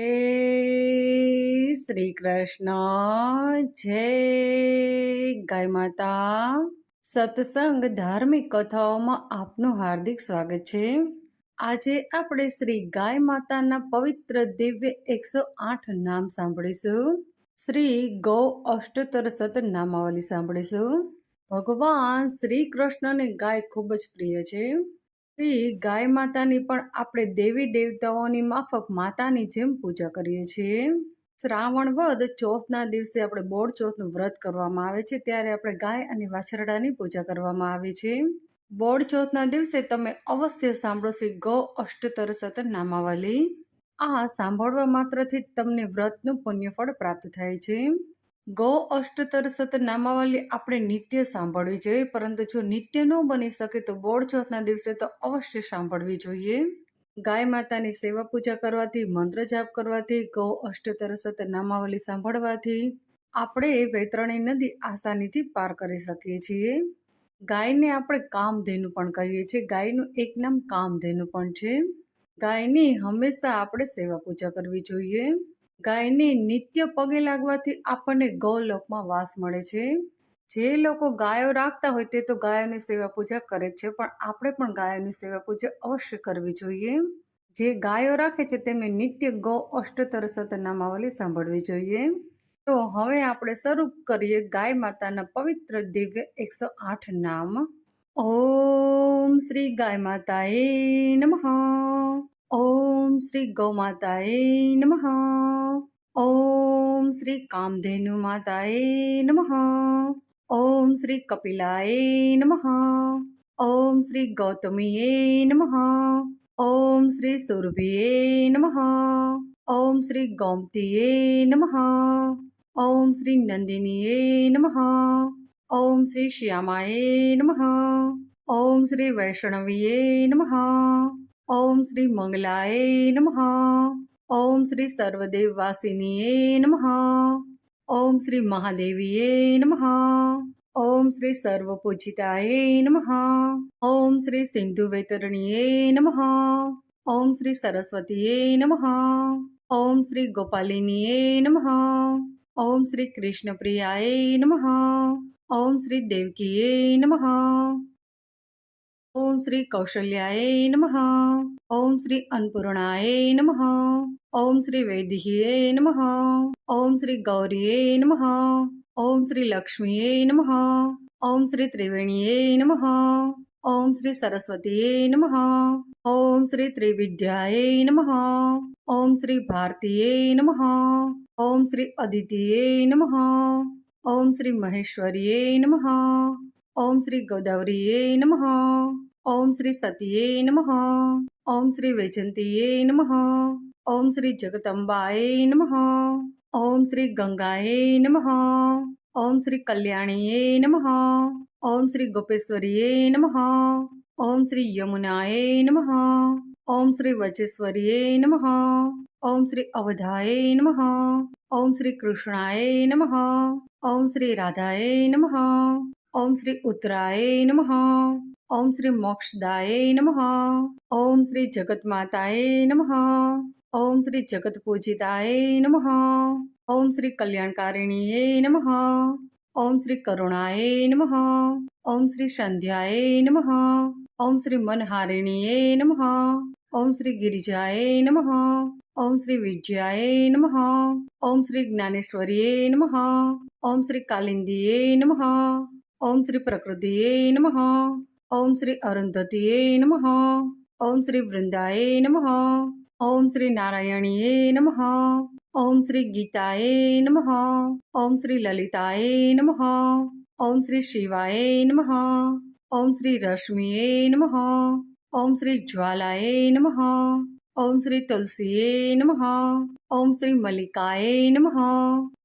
જય શ્રી કૃષ્ણ જય ગાય માતા. સત્સંગ ધાર્મિક કથાઓમાં આપનું હાર્દિક સ્વાગત છે. આજે આપણે શ્રી ગાય માતાના પવિત્ર દિવ્ય એકસો આઠ નામ સાંભળીશું. શ્રી ગૌ અષ્ટોત્તર સત નામાવલી સાંભળીશું. ભગવાન શ્રી કૃષ્ણને ગાય ખૂબ જ પ્રિય છે. શ્રી ગાય માતાની પણ આપણે દેવી દેવતાઓની માફક માતાની જેમ પૂજા કરીએ છીએ. શ્રાવણ વદ ચોથના દિવસે આપણે બોડ ચોથનું વ્રત કરવામાં આવે છે, ત્યારે આપણે ગાય અને વાછરડાની પૂજા કરવામાં આવે છે. બોડ ચોથના દિવસે તમે અવશ્ય સાંભળો શ્રી ગૌ અષ્ટતર સત નામાવલી આ સાંભળવા માત્રથી તમને વ્રતનું પુણ્યફળ પ્રાપ્ત થાય છે. ગૌ અષ્ટતર સત નામાવલી આપણે નિત્ય સાંભળવી જોઈએ, પરંતુ જો નિત્ય ન બની શકે તો બોળ ચોથના દિવસે તો અવશ્ય સાંભળવી જોઈએ. ગાય માતાની સેવા પૂજા કરવાથી, મંત્ર જાપ કરવાથી, ગૌ અષ્ટતર સત નામાવલી સાંભળવાથી આપણે વૈતરણી નદી આસાનીથી પાર કરી શકીએ છીએ. ગાયને આપણે કામધેનુ પણ કહીએ છીએ. ગાયનું એક નામ કામધેનુ પણ છે. ગાયની હંમેશા આપણે સેવા પૂજા કરવી જોઈએ. ગાયને નિત્ય પગે લાગવાથી આપણને ગૌલોકમાં વાસ મળે છે. જે લોકો ગાયો રાખતા હોય તે તો ગાયોની સેવા પૂજા કરે છે, પણ આપણે પણ ગાયોની સેવા પૂજા અવશ્ય કરવી જોઈએ. જે ગાયો રાખે છે તેમને નિત્ય ગૌ અષ્ટોત્તર સતનામાવલી સાંભળવી જોઈએ. તો હવે આપણે શરૂ કરીએ ગાય માતાના પવિત્ર દિવ્ય એકસો આઠ નામ. ઓમ શ્રી ગાય માતાએ નમઃ. ઓમ શ્રી ગૌ માતાએ નમઃ. ઓમ શ્રી કામધેનુ માતાએ નમઃ ઓમ શ્રી કપિલાય નમઃ ઓમ શ્રી ગૌતમીએ નમઃ ઓમ શ્રી સુરભિએ નમઃ ઓમ શ્રી ગોમતીએ નમઃ ઓમ શ્રી નંદિનીએ નમઃ ઓમ શ્રી શ્યામાએ નમઃ ઓમ શ્રી વૈષ્ણવીએ નમઃ ઓમ શ્રી મંગલાય નમઃ ઓમ શ્રી સર્વદેવવાસિનીએ નમઃ ઓમ શ્રી મહાદેવીએ નમઃ ઓમ શ્રી સર્વપૂજિતાય નમઃ ઓમ શ્રી સિંધુ વૈતરણીએ નમઃ ઓમ શ્રી સરસ્વતીએ નમઃ ઓમ શ્રી ગોપાલિનીએ નમઃ ઓમ શ્રી કૃષ્ણપ્રિયાય નમઃ ઓમ શ્રી દેવકીએ નમઃ ઓમ શ્રી કૌશલ્યાય નમઃ ઓમ શ્રી અન્નપૂર્ણાય નમઃ ઓમ શ્રી વૈદિહ્યે નમઃ ઓમ શ્રી ગૌરીએ નમઃ ઓમ શ્રી લક્ષ્મીએ નમઃ ઓમ શ્રી ત્રિવેણીએ નમઃ ઓમ શ્રી સરસ્વતીએ નમઃ ઓમ શ્રી ત્રિવિદ્યાય નમઃ ઓમ શ્રી ભારતીએ નમઃ ઓમ શ્રી અદિતિયે નમઃ ઓમ શ્રી મહેશ્વરીએ નમઃ ઓમ શ્રી ગોદાવરીએ નમઃ ઓમ શ્રી સતીએ નમઃ ઓમ શ્રી વૈજંતીએ નમઃ ઓમ શ્રી જગદંબાએ નમઃ ઓમ શ્રી ગંગાએ નમઃ ઓમ શ્રી કલ્યાણીએ નમઃ ઓમ શ્રી ગોપેશ્વરીએ નમઃ ઓમ શ્રી યમુનાએ નમઃ ઓમ શ્રી વચેશ્વરીએ નમઃ ઓમ શ્રી અવધાએ નમઃ ઓમ શ્રી કૃષ્ણાએ નમઃ ઓમ શ્રી રાધાએ નમઃ ઓમ શ્રી ઉત્તરાય નમઃ ઓમ શ્રી મોક્ષદાય નમઃ ઓમ શ્રી જગતમાતાએ નમઃ ઓમ શ્રી જગત પૂજિતાય નમઃ ઓમ શ્રી કલ્યાણકારિણીએ નમઃ ઓમ શ્રી કરુણાય નમઃ ઓમ શ્રી સંધ્યાય નમઃ ઓમ શ્રી મનહારિણીએ નમઃ ઓમ શ્રી ગિરિજાય નમઃ ઓમ શ્રી વિજયાય નમઃ ઓમ શ્રી જ્ઞાનેશ્વરીએ નમઃ ઓમ શ્રી કાલિંદીએ નમઃ ઓમ શ્રી પ્રકૃતિએ નમઃ ઓમ શ્રી અરુંધતીએ નમઃ ઓમ શ્રી વૃંદાય નમઃ ઓમ શ્રી નારાયણીએ નમઃ ઓમ શ્રી ગીતાએ નમઃ ઓમ શ્રી લલિતાએ નમઃ ઓમ શ્રી શિવાય નમઃ ઓમ શ્રી રશ્મિએ નમઃ ઓમ શ્રી જ્વાલાએ નમઃ ઓમ શ્રી તુલસીએ નમઃ ઓમ શ્રી મલ્લિકાએ નમઃ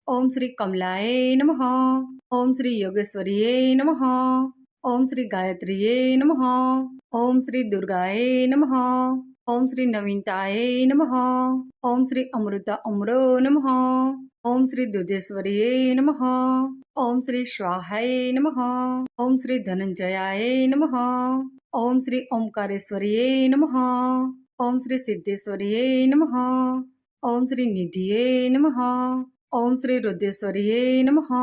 ઓમ શ્રી કમલાએ નમઃ ઓમ શ્રી યોગેશ્વરીએ નમઃ ઓમ શ્રી ગાયત્રીએ નમઃ ઓમ શ્રી દુર્ગાએ નમઃ ઓમ શ્રી નવીનતાએ નમઃ ઓમ શ્રી અમૃતા અમરો નમઃ ઓમ શ્રી દુધેશ્વરીએ નમઃ ઓમ શ્રી સ્વાહાય નમઃ ઓમ શ્રી ધનંજયાય નમઃ ઓમ શ્રી ઓમકારેશ્વરીએ નમઃ ઓમ શ્રી સિદ્ધેશ્વરીએ નમઃ ઓમ શ્રી નિધિએ નમઃ ઓમ શ્રી રુદ્રેશ્વરીએ નમઃ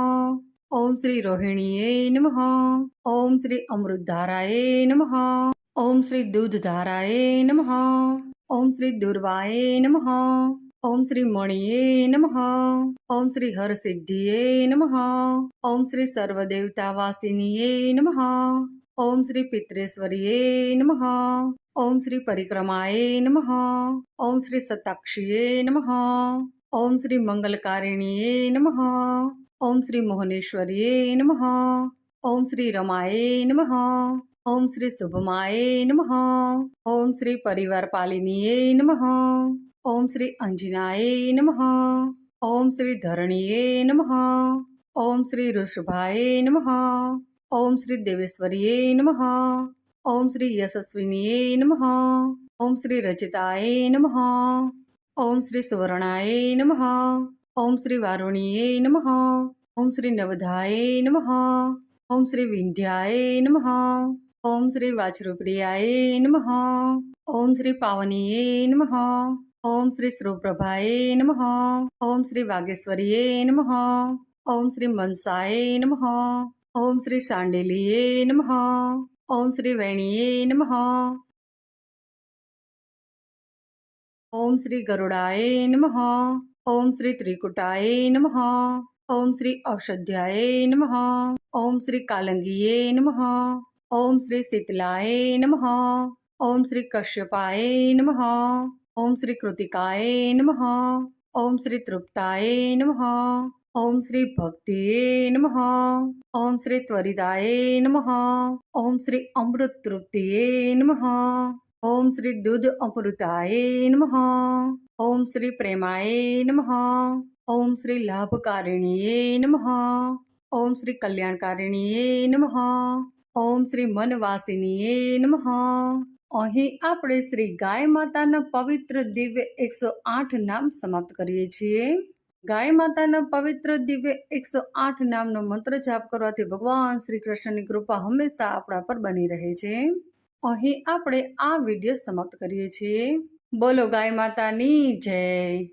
ઓમ શ્રી રોહિણીએ નમઃ ઓમ શ્રી અમૃતધારાએ નમઃ ઓમ શ્રી દૂધધારાએ નમઃ ઓમ શ્રી દુર્વાએ નમઃ ઓમ શ્રી મણિએ નમઃ ઓમ શ્રી હરસિદ્ધિએ નમઃ ઓમ શ્રી સર્વદેવતાવાસિનીએ નમઃ ઓમ શ્રી પિત્રેશ્વરીએ નમઃ ઓમ શ્રી પરિક્રમાએ નમઃ ઓમ શ્રી સતાક્ષીએ નમઃ ઓમ શ્રી મંગલકારિણીએ નમઃ ઓમ શ્રી મોહનેશ્વરીએ નમઃ ઓમ શ્રી રમાએ ઓમ શ્રી શુભમાએ નમઃ ઓમ શ્રી પરિવારપાલિનીએ નમઃ ઓમ શ્રી અંજનાએ નમઃ ઓમ શ્રી ધરણીએ નમઃ ઓમ શ્રી ઋષભાએ નમઃ ઓમ શ્રી દેવેશ્વરીએ નમઃ ઓમ શ્રી યશસ્વિનીએ નમઃ ઓમ શ્રી રચિતાય નમઃ ઓમ શ્રી સુવર્ણાય નમઃ ઓમ શ્રી વારુણીએ નમઃ ઓમ શ્રી નવધાય નમઃ ઓમ શ્રી વિંધ્યાય નમઃ ઓમ શ્રી વાચરૂપ્રિયાય નમઃ ઓમ શ્રી પાવનીએ નમઃ ઓમ શ્રી શ્રુપ્રભાય નમઃ ઓમ શ્રી વાગેશ્વરીએ નમઃ ઓમ શ્રી મનસાએ નમઃ ઓમ શ્રી સાંડેલીએ નમઃ ઓમ શ્રી વેણીએ નમઃ ઓમ શ્રી ગરુડાએ નમઃ ઓમ શ્રી ત્રિકુટાએ નમઃ ઓમ શ્રી ઔષધ્યાએ નમઃ ઓમ શ્રી કાલંગીએ નમઃ ઓમ શ્રી શીતલાય નમઃ ઓમ શ્રી કશ્યપાય નમઃ ઓમ શ્રી કૃતિકાય નમઃ ઓમ શ્રી તૃપ્તાય નમઃ ઓમ શ્રી ભક્તિએ નમઃ ઓમ શ્રી ત્વરિતાય નમઃ ઓમ શ્રી અમૃત તૃપ્તિએ નમઃ ઓમ શ્રી દૂધ અમૃતાય નમઃ ઓમ શ્રી પ્રેમાય નમઃ ઓમ શ્રી લાભકારિણીએ નમઃ ઓમ શ્રી કલ્યાણકારિણીએ નમઃ ઓમ શ્રી મનવાસિનીએ નમઃ. અહીં આપણે શ્રી ગાય માતાના પવિત્ર દિવ્ય એકસો આઠ નામ સમાપ્ત કરીએ છીએ. ગાય માતાના પવિત્ર દિવ્ય એકસો આઠ નામનો મંત્ર જાપ કરવાથી ભગવાન શ્રી કૃષ્ણની કૃપા હંમેશા આપણા પર બની રહે છે. અહીં આપણે આ વીડિયો સમાપ્ત કરીએ છીએ. બોલો ગાય માતાની જય.